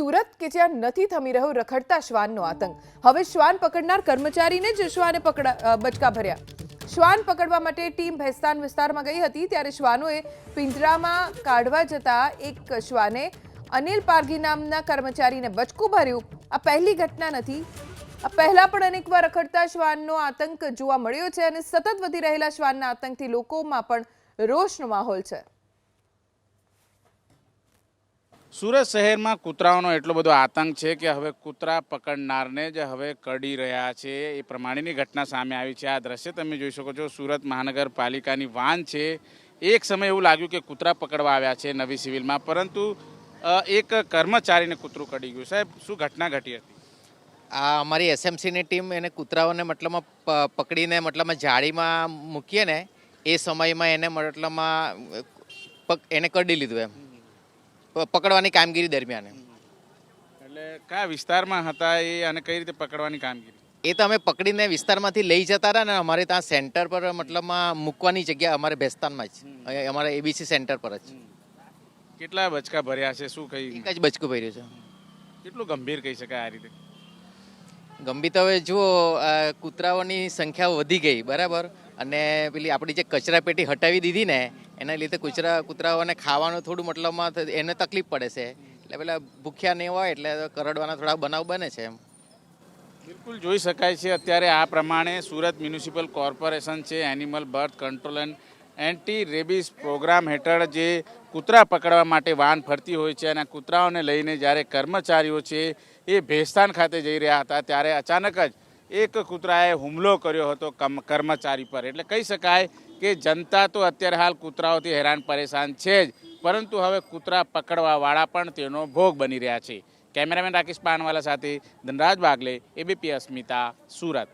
સુરત કે જ્યાં નથી થમી રહ્યો રખડતા શ્વાનનો આતંક. હવે શ્વાન પકડનાર કર્મચારીને જ શ્વાને પકડા બચકા ભર્યા. શ્વાન પકડવા માટે ટીમ ભેસ્તાન વિસ્તારમાં ગઈ હતી ત્યારે શ્વાનોએ પિંજરામાં કાઢવા જતા એક શ્વાને અનિલ પારઘી નામના કર્મચારીને બચકું ભર્યું. આ પહેલી ઘટના નથી. આ પહેલા પણ અનેકવાર રખડતા શ્વાનનો આતંક જોવા મળ્યો છે અને સતત વધી રહેલા શ્વાનના આતંકથી લોકોમાં પણ રોષનો માહોલ છે. સુરત શહેરમાં કૂતરાઓનો એટલો બધો આતંક છે કે હવે કૂતરા પકડનારને જ હવે કરડી રહ્યા છે. એ પ્રમાણેની ઘટના સામે આવી છે. આ દ્રશ્ય તમે જોઈ શકો છો. સુરત મહાનગરપાલિકાની વાન છે. એક સમય એવું લાગ્યું કે કૂતરા પકડવા આવ્યા છે નવી સિવિલમાં, પરંતુ એક કર્મચારીને કૂતરું કડી ગયું. સાહેબ, શું ઘટના ઘટી હતી? આ અમારી એસએમસીની ટીમ એને કૂતરાઓને મતલબમાં પકડીને મતલબમાં જાળીમાં મૂકીએ ને એ સમયમાં એને મતલબમાં એને કરડી લીધું એમ. પકડવાની કામગીરી દરમિયાન. એટલે કયા વિસ્તારમાં હતા એ અને કઈ રીતે પકડવાની કામગીરી? એ તો અમે પકડીને વિસ્તારમાંથી લઈ જતા હતા ને અમારે ત્યાં સેન્ટર પર મતલબમાં મૂકવાની જગ્યા અમારે ભેસ્તાનમાં જ. અમારે એબીસી સેન્ટર પર જ. કેટલા બચકા ભર્યા છે? શું કહી એક જ બચકું ભર્યું છે. કેટલું ગંભીર કહી શકાય આ રીતે? ગંભીર તો હવે જુઓ કૂતરાઓની સંખ્યા વધી ગઈ બરાબર? અને પેલી આપણી જે કચરા પેટી હટાવી દીધી ને, એના લીધે કુચરા કૂતરાઓને ખાવાનું થોડું મતલબમાં એને તકલીફ પડે છે. એટલે પેલા ભૂખ્યા નહીં હોય એટલે કરડવાના થોડા બનાવ બને છે એમ. બિલકુલ જોઈ શકાય છે, અત્યારે આ પ્રમાણે સુરત મ્યુનિસિપલ કોર્પોરેશન છે, animal birth control and anti rabies programme હેઠળ જે કૂતરા પકડવા માટે વાન ફરતી હોય છે અને કૂતરાઓને લઈને જ્યારે કર્મચારીઓ છે એ ભેસ્તાન ખાતે જઈ રહ્યા હતા, ત્યારે અચાનક જ એક કૂતરાએ હુમલો કર્યો હતો કર્મચારી પર. એટલે કહી શકાય કે જનતા તો અત્યારે હાલ કૂતરાઓથી હેરાન પરેશાન છે જ. પરંતુ હવે કૂતરા પકડવાવાળા પણ તેનો ભોગ બની રહ્યા છે. કેમેરામેન રાકેશ પાનવાલા સાથે ધનરાજ બાગલે એબીપી અસ્મિતા, સુરત.